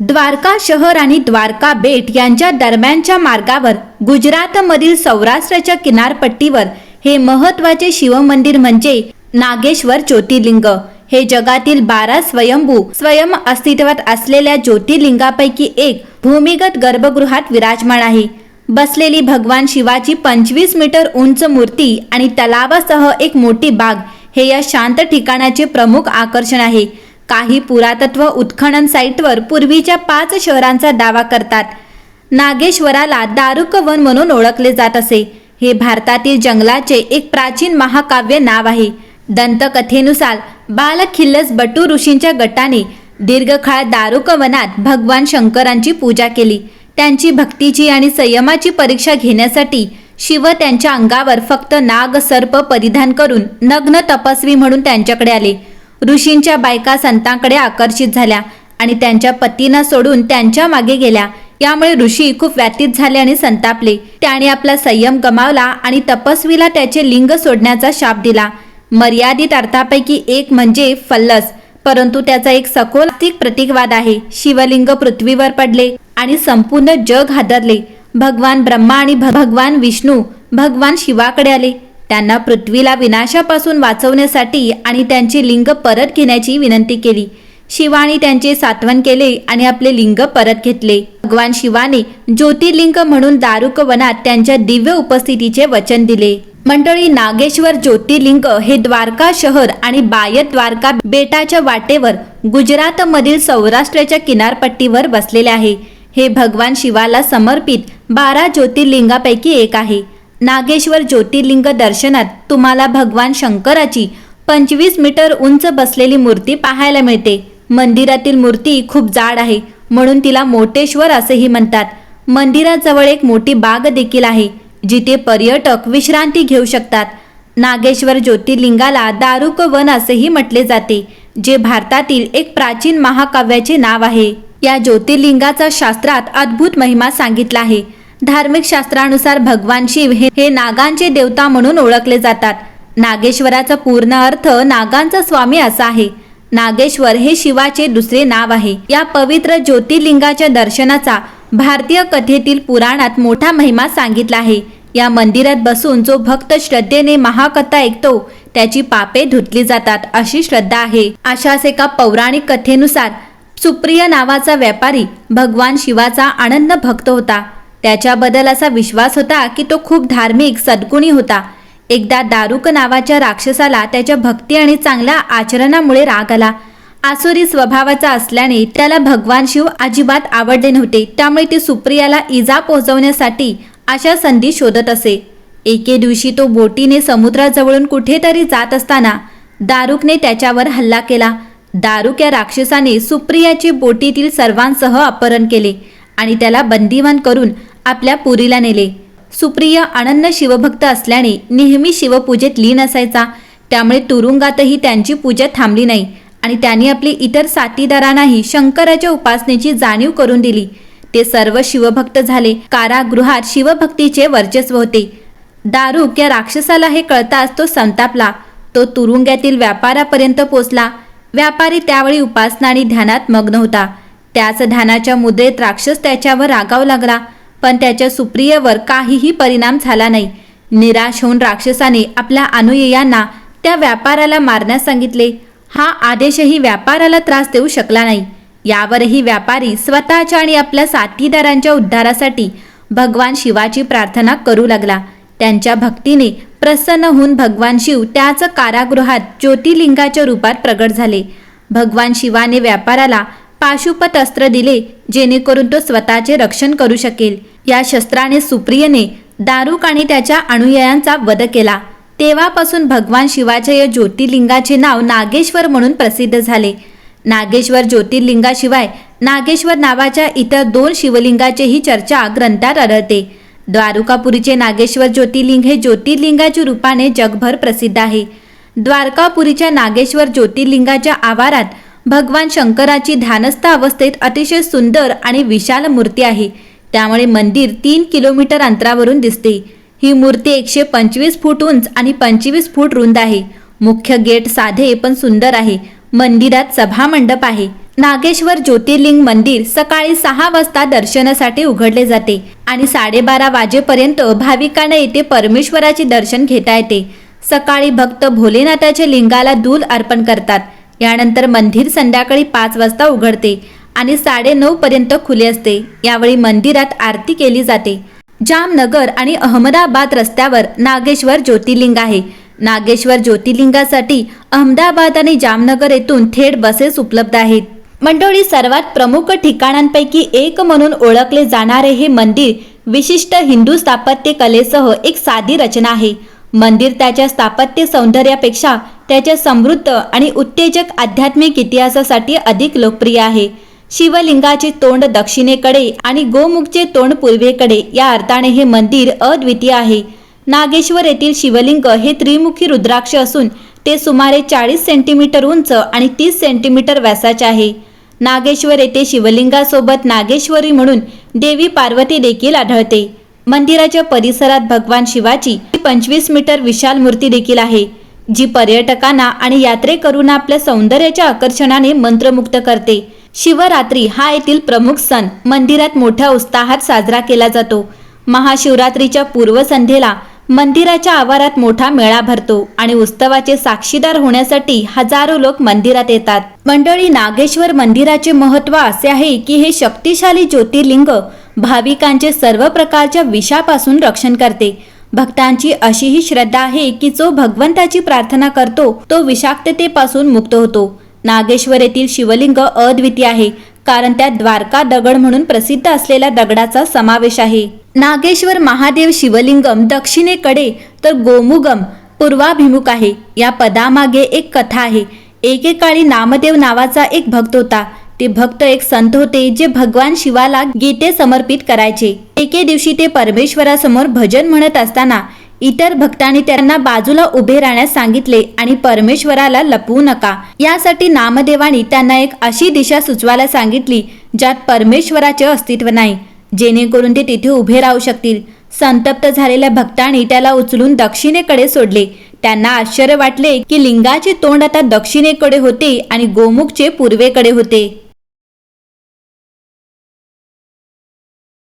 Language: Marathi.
द्वारका शहर आणि द्वारका बेट यांच्या दरम्यानच्या मार्गावर गुजरातमधील सौराष्ट्राच्या किनारपट्टीवर हे महत्त्वाचे शिवमंदिर म्हणजे नागेश्वर ज्योतिर्लिंग. हे जगातील बारा स्वयंभू स्वयं अस्तित्वात असलेल्या ज्योतिर्लिंगापैकी एक भूमिगत गर्भगृहात विराजमान आहे. बसलेली भगवान शिवाची पंचवीस मीटर उंच मूर्ती आणि तलावासह एक मोठी बाग हे या शांत ठिकाणाचे प्रमुख आकर्षण आहे. काही पुरातत्व उत्खनन साईटवर पूर्वीच्या पाच शहरांचा दावा करतात. नागेश्वराला दारुक वन म्हणून ओळखले जात असे. हे भारतातील जंगलाचे एक प्राचीन महाकाव्य नाव आहे. दंतकथेनुसार बालखिल्लस बटू ऋषींच्या गटाने दीर्घकाळ दारुक वनात भगवान शंकरांची पूजा केली. त्यांची भक्तीची आणि संयमाची परीक्षा घेण्यासाठी शिव त्यांच्या अंगावर फक्त नाग सर्प परिधान करून नग्न तपस्वी म्हणून त्यांच्याकडे आले. ऋषींच्या बायका संतांकडे आकर्षित झाल्या आणि त्यांच्या पतींना सोडून त्यांच्या मागे गेल्या. यामुळे ऋषी खूप व्यतीत झाले आणि संतापले. त्याने आपला संयम गमावला आणि तपस्वीला त्याचे लिंग सोडण्याचा शाप दिला. मर्यादित अर्थापैकी एक म्हणजे फल्लस परंतु त्याचा एक सखोल आर्थिक प्रतीकवाद आहे. शिवलिंग पृथ्वीवर पडले आणि संपूर्ण जग हादरले. भगवान ब्रह्मा आणि भ- भगवान विष्णू भगवान शिवाकडे आले. त्यांना पृथ्वीला विनाशापासून वाचवण्यासाठी आणि त्यांचे लिंग परत घेण्याची विनंती केली. शिवाने त्यांचे सात्वन केले आणि आपले लिंग परत घेतले. भगवान शिवाने ज्योतिर्लिंग म्हणून दारुक वनात त्यांच्या दिव्य उपस्थितीचे वचन दिले. मंडळी नागेश्वर ज्योतिर्लिंग हे द्वारका शहर आणि बाय द्वारका बेटाच्या वाटेवर गुजरातमधील सौराष्ट्राच्या किनारपट्टीवर बसलेले आहे. हे भगवान शिवाला समर्पित बारा ज्योतिर्लिंगापैकी एक आहे. नागेश्वर ज्योतिर्लिंग दर्शनात तुम्हाला भगवान शंकराची पंचवीस मीटर उंच बसलेली मूर्ती पाहायला मिळते. मंदिरातील मूर्ती खूप जाड आहे म्हणून तिला मोटेश्वर असेही म्हणतात. मंदिराजवळ एक मोठी बाग देखील आहे जिथे पर्यटक विश्रांती घेऊ शकतात. नागेश्वर ज्योतिर्लिंगाला दारुक वन असेही म्हटले जाते जे भारतातील एक प्राचीन महाकाव्याचे नाव आहे. या ज्योतिर्लिंगाचा शास्त्रात अद्भुत महिमा सांगितला आहे. धार्मिक शास्त्रानुसार भगवान शिव हे हे नागांचे देवता म्हणून ओळखले जातात. नागेश्वराचा पूर्ण अर्थ नागांचा स्वामी असा आहे. नागेश्वर हे शिवाचे दुसरे नाव आहे. या पवित्र ज्योतिर्लिंगाच्या दर्शनाचा भारतीय कथेतील पुराणात मोठा महिमा सांगितला आहे. या मंदिरात बसून जो भक्त श्रद्धेने महाकथा ऐकतो त्याची पापे धुतली जातात अशी श्रद्धा आहे. अशाच एका पौराणिक कथेनुसार सुप्रिय नावाचा व्यापारी भगवान शिवाचा आनंद भक्त होता. त्याच्याबद्दल असा विश्वास होता की तो खूप धार्मिक सद्गुणी होता. एकदा दारुक नावाच्या राक्षसाला त्याच्या भक्ती आणि चांगल्या आचरणामुळे राग आला. आसुरी स्वभावाचा असल्याने त्याला भगवान शिव अजिबात आवडले नव्हते. त्यामुळे ते सुप्रियाला इजा पोहोचवण्यासाठी अशा संधी शोधत असे. एके दिवशी तो बोटीने समुद्राजवळून कुठेतरी जात असताना दारुकने त्याच्यावर हल्ला केला. दारुक या राक्षसाने सुप्रियाची बोटीतील सर्वांसह अपहरण केले आणि त्याला बंदिवान करून आपल्या पुरीला नेले. सुप्रिया अनन्य शिवभक्त असल्याने नेहमी शिवपूजेत लीन असायचा. त्यामुळे तुरुंगातही त्यांची पूजा थांबली नाही आणि त्यांनी आपली इतर साथीदारांनाही शंकराच्या उपासनेची जाणीव करून दिली. ते सर्व शिवभक्त झाले. कारागृहात शिवभक्तीचे वर्चस्व होते. दारुक या राक्षसाला हे कळताच तो संतापला. तो तुरुंगातील व्यापारापर्यंत पोचला. व्यापारी त्यावेळी उपासना आणि ध्यानात मग्न होता. त्याच ध्यानाच्या मुद्रेत राक्षस त्याच्यावर रागावू लागला. पण त्याच्या सुप्रियेवर काहीही परिणाम झाला नाही. निराश होऊन राक्षसाने आपल्या अनुयायांना त्या व्यापाराला मारण्यास सांगितले. हा आदेशही व्यापाराला त्रास देऊ शकला नाही. यावरही व्यापारी स्वतःच्या आणि आपल्या साथीदारांच्या उद्धारासाठी भगवान शिवाची प्रार्थना करू लागला. त्यांच्या भक्तीने प्रसन्न होऊन भगवान शिव त्याच कारागृहात ज्योतिर्लिंगाच्या रूपात प्रगट झाले. भगवान शिवाने व्यापाराला पाशुपत अस्त्र दिले जेणेकरून तो स्वतःचे रक्षण करू शकेल. या शस्त्राने सुप्रियने दारुक आणि त्याच्या अनुयायांचा वध केला. तेव्हापासून भगवान शिवाच्या या ज्योतिर्लिंगाचे नाव नागेश्वर म्हणून प्रसिद्ध झाले. नागेश्वर ज्योतिर्लिंगाशिवाय नागेश्वर नावाच्या इतर दोन शिवलिंगाचेही चर्चा ग्रंथात आढळते. द्वारकापुरीचे नागेश्वर ज्योतिर्लिंग हे ज्योतिर्लिंगाच्या रूपाने जगभर प्रसिद्ध आहे. द्वारकापुरीच्या नागेश्वर ज्योतिर्लिंगाच्या आवारात भगवान शंकराची ध्यानस्थ अवस्थेत अतिशय सुंदर आणि विशाल मूर्ती आहे. त्यामुळे मंदिर तीन किलोमीटर अंतरावरून दिसते. ही मूर्ती एकशे पंचवीस फूट उंच आणि पंचवीस फूट रुंद आहे. मुख्य गेट साधे पण सुंदर आहे. मंदिरात सभा मंडप आहे. नागेश्वर ज्योतिर्लिंग मंदिर सकाळी सहा वाजता दर्शनासाठी उघडले जाते आणि साडेबारा वाजेपर्यंत भाविकांना येथे परमेश्वराचे दर्शन घेता येते. सकाळी भक्त भोलेनाथाच्या लिंगाला दूध अर्पण करतात. यानंतर मंदिर संध्याकाळी पाच वाजता उघडते. आणि साडेनऊ पर्यंत खुले असते. यावेळी मंदिरात आरती केली जाते. जामनगर आणि अहमदाबाद रस्त्यावर नागेश्वर ज्योतिर्लिंग आहे. नागेश्वर ज्योतिर्लिंगासाठी अहमदाबाद आणि जामनगर येथून थेट बसेस उपलब्ध आहेत. मंडळी सर्वात प्रमुख ठिकाणांपैकी एक म्हणून ओळखले जाणारे हे मंदिर विशिष्ट हिंदू स्थापत्य कलेसह एक साधी रचना आहे. मंदिर त्याच्या स्थापत्य सौंदर्यापेक्षा त्याच्या समृद्ध आणि उत्तेजक आध्यात्मिक इतिहासासाठी अधिक लोकप्रिय आहे. शिवलिंगाचे तोंड दक्षिणेकडे आणि गोमुखचे तोंड पूर्वेकडे. या अर्थाने हे मंदिर अद्वितीय आहे. नागेश्वर येथील शिवलिंग हे त्रिमुखी रुद्राक्ष असून ते सुमारे चाळीस सेंटीमीटर उंच आणि तीस सेंटीमीटर व्यासाचे आहे. नागेश्वर येथे शिवलिंगासोबत नागेश्वरी म्हणून देवी पार्वती देखील आढळते. मंदिराच्या परिसरात भगवान शिवाची पंचवीस मीटर विशाल मूर्ती देखील आहे जी पर्यटकांना आणि यात्रेकरूंना आपल्या सौंदर्याच्या आकर्षणाने मंत्रमुग्ध करते. शिवरात्री हा येथील प्रमुख सण. मंदिरात मोठ्या उत्साहात साजरा केला जातो. महाशिवरात्रीच्या पूर्वसंध्येला मंदिराच्या आवारात मोठा मेळा भरतो आणि उत्सवाचे साक्षीदार होण्यासाठी हजारो लोक मंदिरात येतात. मंडळी नागेश्वर मंदिराचे महत्त्व असे आहे की हे शक्तिशाली ज्योतिर्लिंग भाविकांचे सर्व प्रकारच्या विषापासून रक्षण करते. भक्तांची अशीही श्रद्धा आहे की जो भगवंताची प्रार्थना करतो तो विषाक्ततेपासून मुक्त होतो. नागेश्वर येथील शिवलिंग अद्वितीय आहे कारण त्यात द्वारका दगड म्हणून प्रसिद्ध असलेल्या दगडाचा समावेश आहे. नागेश्वर महादेव शिवलिंगम दक्षिणेकडे तर गोमुगम पूर्वाभिमुख आहे. या पदामागे एक कथा आहे. एकेकाळी नामदेव नावाचा एक भक्त होता. ते भक्त एक संत होते जे भगवान शिवाला गीते समर्पित करायचे. एके दिवशी ते परमेश्वरासमोर भजन म्हणत असताना इतर भक्तांनी त्यांना बाजूला उभे राहण्यास सांगितले आणि परमेश्वराला लपवू नका. यासाठी नामदेवानी त्यांना एक अशी दिशा सुचवायला सांगितली ज्यात परमेश्वराचे अस्तित्व नाही. जेणेकरून ते तिथे उभे राहू शकतील. संतप्त झालेल्या भक्तांनी त्याला उचलून दक्षिणेकडे सोडले. त्यांना आश्चर्य वाटले की लिंगाचे तोंड आता दक्षिणेकडे होते आणि गोमुखचे पूर्वेकडे होते.